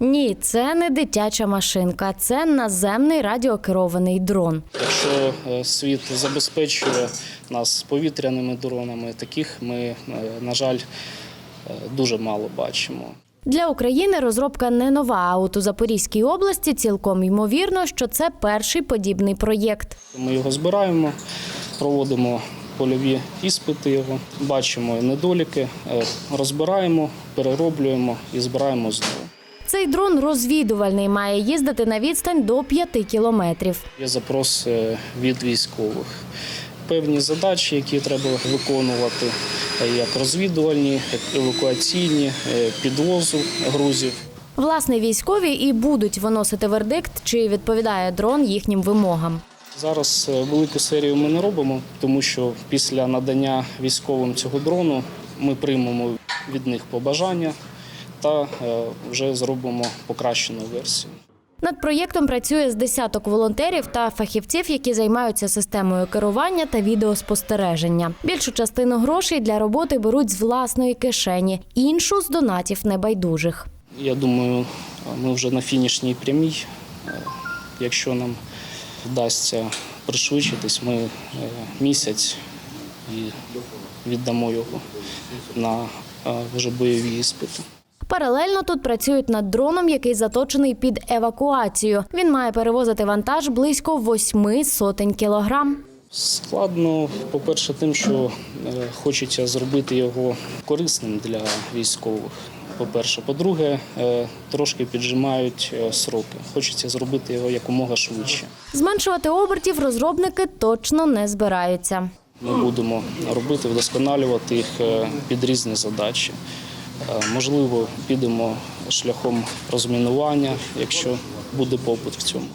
Ні, це не дитяча машинка, це наземний радіокерований дрон. Якщо е, світ забезпечує нас повітряними дронами, таких ми, е, на жаль, е, дуже мало бачимо. Для України розробка не нова, а от у Запорізькій області цілком ймовірно, що це перший подібний проєкт. Ми його збираємо, проводимо польові іспити його, бачимо недоліки, розбираємо, перероблюємо і збираємо знову. Цей дрон розвідувальний має їздити на відстань до 5 кілометрів. Є запрос е, від військових. Певні задачі, які треба виконувати, е, як розвідувальні, як евакуаційні, е, підвозу грузів. Власне, військові і будуть виносити вердикт, чи відповідає дрон їхнім вимогам. Зараз е, велику серію ми не робимо, тому що після надання військовим цього дрону ми приймемо від них побажання та е, вже зробимо покращену версію. Над проєктом працює з десяток волонтерів та фахівців, які займаються системою керування та відеоспостереження. Більшу частину грошей для роботи беруть з власної кишені, іншу з донатів небайдужих. Я думаю, ми вже на фінішній прямій. Е, Якщо нам вдасться пришвидшитись, ми е, місяць і віддамо його на вже бойові іспити. Паралельно тут працюють над дроном, який заточений під евакуацію. Він має перевозити вантаж близько восьми сотень кілограм. Складно, по-перше, тим, що е, хочеться зробити його корисним для військових. По-перше, по-друге, е, трошки піджимають е, сроки. Хочеться зробити його якомога швидше. Зменшувати обертів розробники точно не збираються. Ми будемо робити, вдосконалювати їх під різні задачі. Е, Можливо, підемо шляхом розмінування, якщо буде попит в цьому.